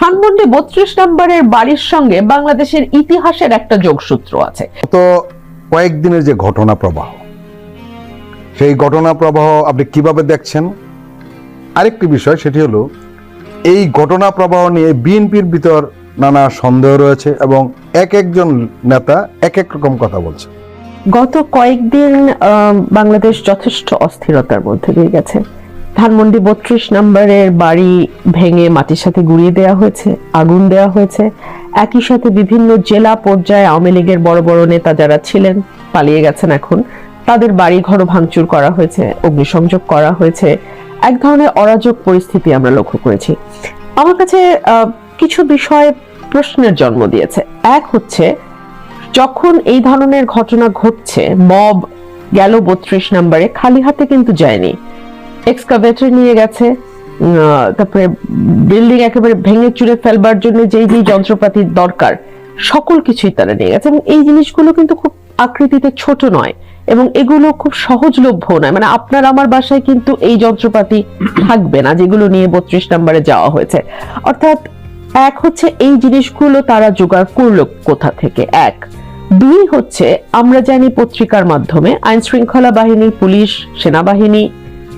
ধানমন্ডি বত্রিশ নম্বরের বাড়ির সঙ্গে বাংলাদেশের ইতিহাসের একটা যোগসূত্র আছে। তো কয়েকদিনের যে ঘটনা প্রবাহ সেই ঘটনা প্রবাহ আপনি কীভাবে দেখছেন? আরেকটি বিষয় সেটি হলো এই ঘটনা প্রবাহ নিয়ে বিএনপির ভিতর নানা সন্দেহ রয়েছে এবং এক একজন নেতা এক এক রকম কথা বলছে। গত কয়েকদিন বাংলাদেশ যথেষ্ট অস্থিরতার মধ্যে দিয়ে গেছে। ধানমন্ডি বত্রিশ নম্বরের বাড়ি ভেঙে মাটির সাথে গুড়িয়ে দেওয়া হয়েছে, আগুন দেওয়া হয়েছে। একই সাথে বিভিন্ন জেলা পর্যায়ে আওয়ামী লীগের বড় বড় নেতা যারা ছিলেন, পালিয়ে গেছেন এখন। তাদের বাড়ি ঘর ভাঙচুর করা হয়েছে, অগ্নিসংযোগ করা হয়েছে। এক ধরনের অরাজক পরিস্থিতি আমরা লক্ষ্য করেছি। আমার কাছে কিছু বিষয় প্রশ্নের জন্ম দিয়েছে। এক হচ্ছে, যখন এই ধরনের ঘটনা ঘটছে, মব গেল বত্রিশ নম্বরে, খালি হাতে কিন্তু যায়নি। এক্সকাভেটর নিয়ে গেছে। তারপরে বিল্ডিং একেবারে ভেঙে চুরে ফেলবার জন্য যেই যেই যন্ত্রপাতির দরকার, সকল কিছুই তারা নিয়ে গেছে। এবং এই জিনিসগুলো কিন্তু খুব আকৃতিতে ছোট নয় এবং এগুলো খুব সহজলভ্য নয়। মানে আপনার আমার বাসায় কিন্তু এই যন্ত্রপাতি থাকবে না, যেগুলো নিয়ে বত্রিশ নম্বরে যাওয়া হয়েছে। অর্থাৎ এক হচ্ছে এই জিনিসগুলো তারা জোগাড় করল কোথা থেকে? এক। দুই হচ্ছে আমরা জানি পত্রিকার মাধ্যমে আইন শৃঙ্খলা বাহিনী, পুলিশ, সেনাবাহিনী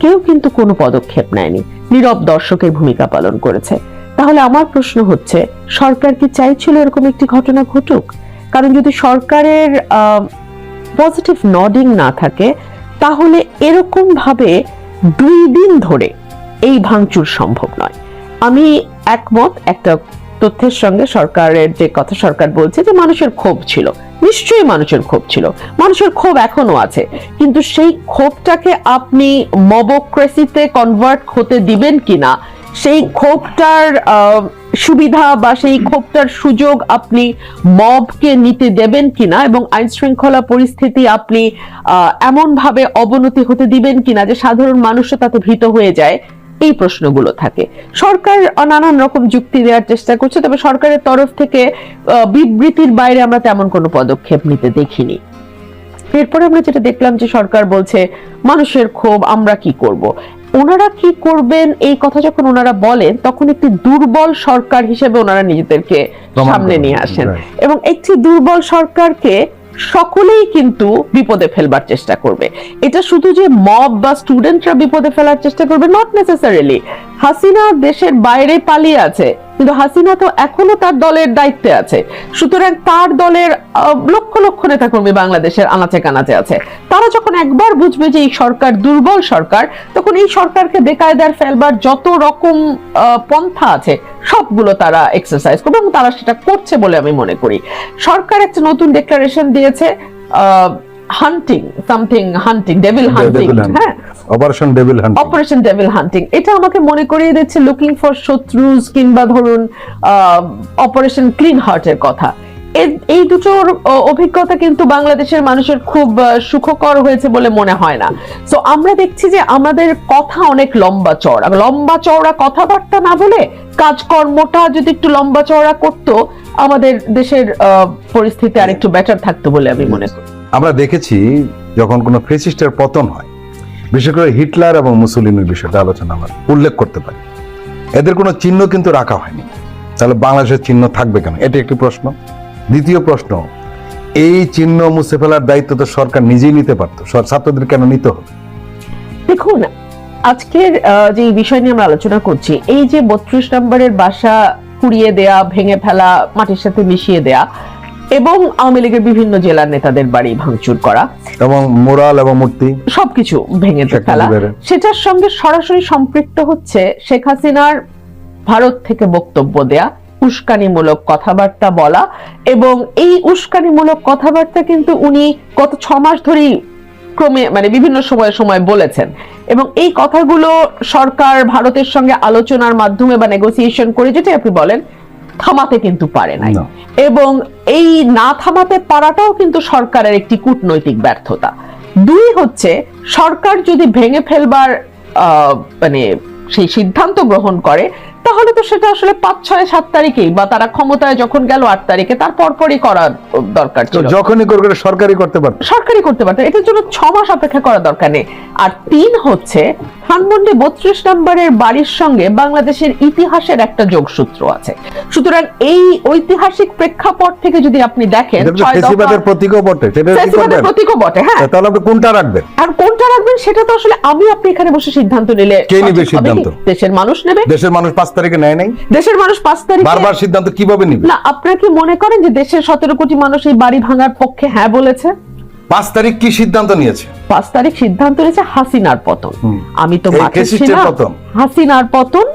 কেউ কিন্তু কোনো পদক্ষেপ নেয়নি। নীরব দর্শকের ভূমিকা পালন করেছে। তাহলে আমার প্রশ্ন হচ্ছে, সরকার কি চাইছিল এরকম একটি ঘটনা ঘটুক? কারণ যদি সরকারের পজিটিভ নডিং না থাকে, তাহলে এরকম ভাবে দুই দিন ধরে এই ভাঙচুর সম্ভব নয়। আমি একমত, একটা তথ্যের সঙ্গে সরকারের যে কথা সরকার বলছে যে মানুষের ক্ষোভ ছিল। নিশ্চয়ই মানুষের ক্ষোভ ছিল। মানুষের ক্ষোভ এখনও আছে। কিন্তু সেই ক্ষোভটাকে আপনি মবোক্রেসিতে কনভার্ট হতে দিবেন কিনা, সেই ক্ষোভটার সুবিধা বা সেই ক্ষোভটার সুযোগ আপনি মবকে নিতে দেবেন কিনা এবং আইন শৃঙ্খলা পরিস্থিতি আপনি এমন ভাবে অবনতি হতে দিবেন কিনা যে সাধারণ মানুষও তাতে ভীত হয়ে যায় এই প্রশ্নগুলো থাকে। সরকার নানান রকম যুক্তি দেওয়ার চেষ্টা করছে তবে সরকারের তরফ থেকে বিবৃতির বাইরে আমরা তেমন কোনো পদক্ষেপ নিতে দেখিনি। এরপরে আমরা যেটা দেখলাম যে সরকার বলছে মানুষের ক্ষোভ আমরা কি করব? ওনারা কি করবেন এই কথা যখন ওনারা বলেন তখন একটি দুর্বল সরকার হিসেবে ওনারা নিজেদেরকে সামনে নিয়ে আসেন। এবং একটি দুর্বল সরকারকে সকলেই কিন্তু বিপদে ফেলবার চেষ্টা করবে। এটা শুধু যে মব বা স্টুডেন্টরা বিপদে ফেলার চেষ্টা করবে নট নেসেসারিলি হাসিনা দেশের বাইরে পালিয়ে আছে। কিন্তু হাসিনা তো এখনও তার দলের দায়িত্বে আছে। সুতরাং তার দলের লক্ষ লক্ষ নেতাকর্মী বাংলাদেশের আনাচে কানাচে আছে। তারা যখন একবার বুঝবে যে এই সরকার দুর্বল সরকার তখন এই সরকারকে বেকায়দার ফেলবার যত রকম পন্থা আছে সবগুলো তারা এক্সারসাইজ করবে এবং তারা সেটা করছে বলে আমি মনে করি। সরকার একটা নতুন ডিক্লারেশন দিয়েছে হান্টিং সামথিং হান্টিং ডেভিল হান্টিং হ্যাঁ? Operation devil hunt operation devil hunting এটা আমাকে মনে করিয়ে দিচ্ছে লুকিং ফর শত্রুজ কিংবা ধরুন অপারেশন ক্লিন হার্টের কথা। এই দুটোর অভিজ্ঞতা কিন্তু বাংলাদেশের মানুষের খুব সুখকর হয়েছে বলে মনে হয় না। সো আমরা দেখছি যে আমাদের কথা অনেক লম্বা চওড়া। লম্বা চওড়া কথাবার্তা না বলে কাজকর্মটা যদি একটু লম্বা চওড়া করতো আমাদের দেশের আহ, পরিস্থিতি আর একটু বেটার থাকতো বলে আমি মনে করি। আমরা দেখেছি যখন কোনো ফেসিস্টের পতন হয় বিশেষ করে হিটলার এবং মুসলিমের বিষয়টা আলোচনা আমরা উল্লেখ করতে পারি। এদের কোনো চিহ্ন কিন্তু রাখা হয়নি। তাহলে বাংলাদেশের চিহ্ন থাকবে কেন? এটি একটি প্রশ্ন। দ্বিতীয় প্রশ্ন, এই চিহ্ন মুছে ফেলার দায়িত্ব তো সরকার নিজেই নিতে পারতো। ছাত্রদের কেন নিতে হবে? দেখুন, আজকের যে বিষয় নিয়ে আমরা আলোচনা করছি, এই যে বত্রিশ নম্বরের বাসা পুড়িয়ে দেয়া, ভেঙে ফেলা, মাটির সাথে মিশিয়ে দেয়া এবং আওয়ামী লীগের বিভিন্ন জেলার নেতাদের বাড়ি ভাঙচুর করা। এবং মোরাল এবং মূর্তি সবকিছু ভেঙে ফেলা। সেটার সঙ্গে সরাসরি সম্পৃক্ত হচ্ছে শেখ হাসিনার ভারত থেকে বক্তব্য দেয়া উস্কানিমূলক কথাবার্তা বলা এবং এই উস্কানিমূলক কথাবার্তা কিন্তু উনি গত ছ মাস ধরেই ক্রমে মানে বিভিন্ন সময় সময় বলেছেন এবং এই কথাগুলো সরকার ভারতের সঙ্গে আলোচনার মাধ্যমে বা নেগোসিয়েশন করে যেটা আপনি বলেন থামাতে কিন্তু পারে নাই। এবং এই না থামাতে পারাটাও কিন্তু সরকারের একটি কূটনৈতিক ব্যর্থতা। দুই হচ্ছে সরকার যদি ভেঙে ফেলবার আহ, মানে সেই সিদ্ধান্ত গ্রহণ করে তাহলে তো সেটা আসলে পাঁচ ছয় সাত তারিখেই বা তারা ক্ষমতায় যখন গেল আট তারিখে তার পরপরই করা দরকার ছিল। যখনই করে করে সরকারি করতে পারতো সরকারি করতে পারতেন এটার জন্য ছ মাস অপেক্ষা করার দরকার নেই। আর তিন হচ্ছে ধানমন্ডি বত্রিশ নম্বরের বাড়ির সঙ্গে বাংলাদেশের ইতিহাসের একটা যোগসূত্র আছে। সুতরাং এই ঐতিহাসিক প্রেক্ষাপট থেকে যদি আপনি দেখেন প্রতীকও বটে প্রতীকও হ্যাঁ। তাহলে আপনি কোনটা রাখবেন? আর কোনটা রাখবেন সেটা তো আসলে আমি আপনি এখানে বসে সিদ্ধান্ত নিলে কে নিবে? সিদ্ধান্ত? দেশের মানুষ নেবে। দেশের মানুষ পাঁচ তারিখে নেয় নাই? দেশের মানুষ পাঁচ তারিখে বারবার সিদ্ধান্ত কীভাবে নিবে? না আপনারা কি মনে করেন যে দেশের সতেরো কোটি মানুষ এই বাড়ি ভাঙার পক্ষে হ্যাঁ বলেছে? পাঁচ তারিখ কি সিদ্ধান্ত নিয়েছে? পাঁচ তারিখ সিদ্ধান্ত নিয়েছে হাসিনার পতন। আমি তো মাঠে ছিলাম। পতন। হাসিনার পতন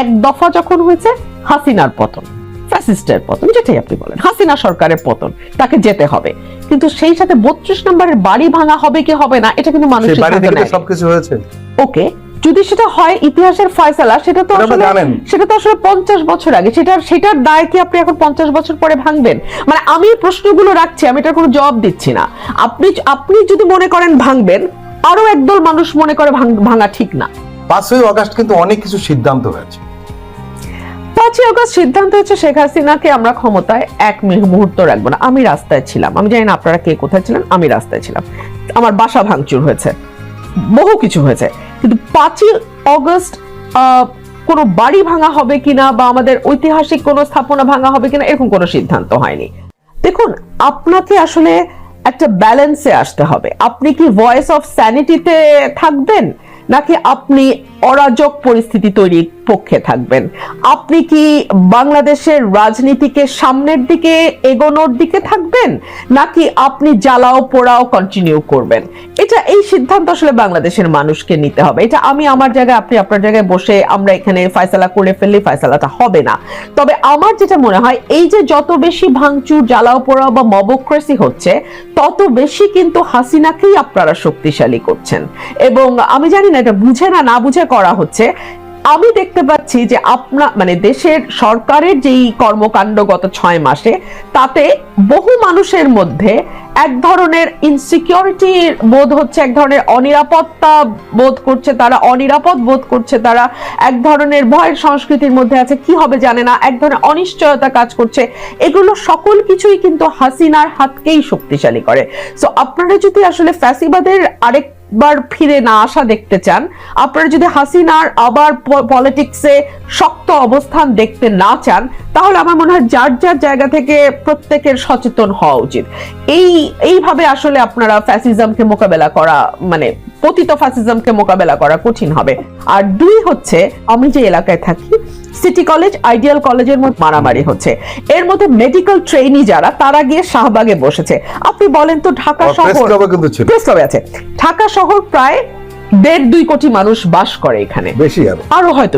এক দফা যখন হয়েছে হাসিনার পতন। ফ্যাসিস্টের পতন যেটাই আপনি বলেন। হাসিনা সরকারের পতন তাকে যেতে হবে। কিন্তু সেই সাথে বত্রিশ নম্বরের বাড়ি ভাঙা হবে কি হবে না এটা কিন্তু মানুষ। সবকিছু হয়েছে। ওকে যদি সেটা হয় ইতিহাসের ফয়সালা সেটা তো আসলে সেটা তো আসলে পঞ্চাশ বছর আগে। সেটার সেটার দায় কি আপনি এখন পঞ্চাশ বছর পরে ভাঙবেন? মানে আমি প্রশ্নগুলো রাখছি আমি এটার কোনো জবাব দিচ্ছি না। আপনি আপনি যদি মনে করেন ভাঙবেন আরও একদল মানুষ মনে করে ভাঙা ঠিক না। পাঁচই অগস্ট কিন্তু অনেক কিছু সিদ্ধান্ত হয়েছে। পাঁচই অগস্ট সিদ্ধান্ত হচ্ছে শেখ হাসিনাকে আমরা ক্ষমতায় এক মুহূর্ত রাখব না। আমি রাস্তায় ছিলাম। আমি জানি না আপনারা কে কোথায় ছিলেন আমি রাস্তায় ছিলাম। আমার বাসা ভাঙচুর হয়েছে। বহু কিছু হয়েছে। কিন্তু পাঁচই অগস্ট কোনো বাড়ি ভাঙা হবে কিনা বা আমাদের ঐতিহাসিক কোনো স্থাপনা ভাঙা হবে কিনা এরকম কোনো সিদ্ধান্ত হয়নি। দেখুন, আপনাকে আসলে একটা ব্যালেন্সে আসতে হবে। আপনি কি ভয়েস অফ স্যানিটিতে থাকবেন? নাকি আপনি অরাজক পরিস্থিতি তৈরির পক্ষে থাকবেন। আপনি কি বাংলাদেশের রাজনীতিকে সামনের দিকে এগোনোর দিকে থাকবেন, নাকি আপনি জ্বালাও পোড়াও কন্টিনিউ করবেন? এটা এই সিদ্ধান্ত আসলে বাংলাদেশের মানুষকে নিতে হবে। এটা আমি আমার জায়গায়, আপনি আপনার জায়গায় বসে আমরা এখানে ফয়সালা করে ফেললে ফয়সালাটা হবে না। তবে আমার যেটা মনে হয়, এই যে যত বেশি ভাঙচুর, জ্বালাও পোড়াও বা মবক্রেসি হচ্ছে, তত বেশি কিন্তু হাসিনাকেই আপনারা শক্তিশালী করছেন। এবং আমি জানি না এটা বুঝে না না বুঝে করা হচ্ছে। আমি দেখতে পাচ্ছি যে আপনা মানে দেশের সরকারের যেই কর্মকাণ্ড গত ছয় মাসে, তাতে বহু মানুষের মধ্যে এক ধরনের ইনসিকিউরিটি বোধ হচ্ছে, এক ধরনের অনিরাপত্তা বোধ করছে তারা, অনিরাপদ বোধ করছে তারা, এক ধরনের ভয়ের সংস্কৃতির মধ্যে আছে, কি হবে জানে না, এক ধরনের অনিশ্চয়তা কাজ করছে। এগুলো সকল কিছুই কিন্তু হাসিনার হাতকেই শক্তিশালী করে। সো আপনারা যদি আসলে ফ্যাসিবাদের আরেক বার ফিরে না আসা দেখতে চান। আপনারা যদি হাসিনার আবার পলিটিক্সে শক্ত অবস্থান দেখতে না চান, তাহলে আমার মনে হয় যার যার জায়গা থেকে প্রত্যেকের সচেতন হওয়া উচিত। এই, এইভাবে আসলে আপনারা ফ্যাসিজমকে মোকাবেলা করা মানে পতিত ফ্যাসিজমকে মোকাবেলা করা কঠিন হবে। আর দুই হচ্ছে, আমি যে এলাকায় থাকি সিটি কলেজ আইডিয়াল কলেজের মধ্যে মারামারি হচ্ছে। এর মধ্যে মেডিকেল ট্রেনি যারা তারা গিয়ে শাহবাগে বসেছে। আপনি বলেন তো ঢাকা শহর প্রেস আছে। ঢাকা শহর প্রায় দেড় দুই কোটি মানুষ বাস করে এখানে। বেশি আরও হয়তো।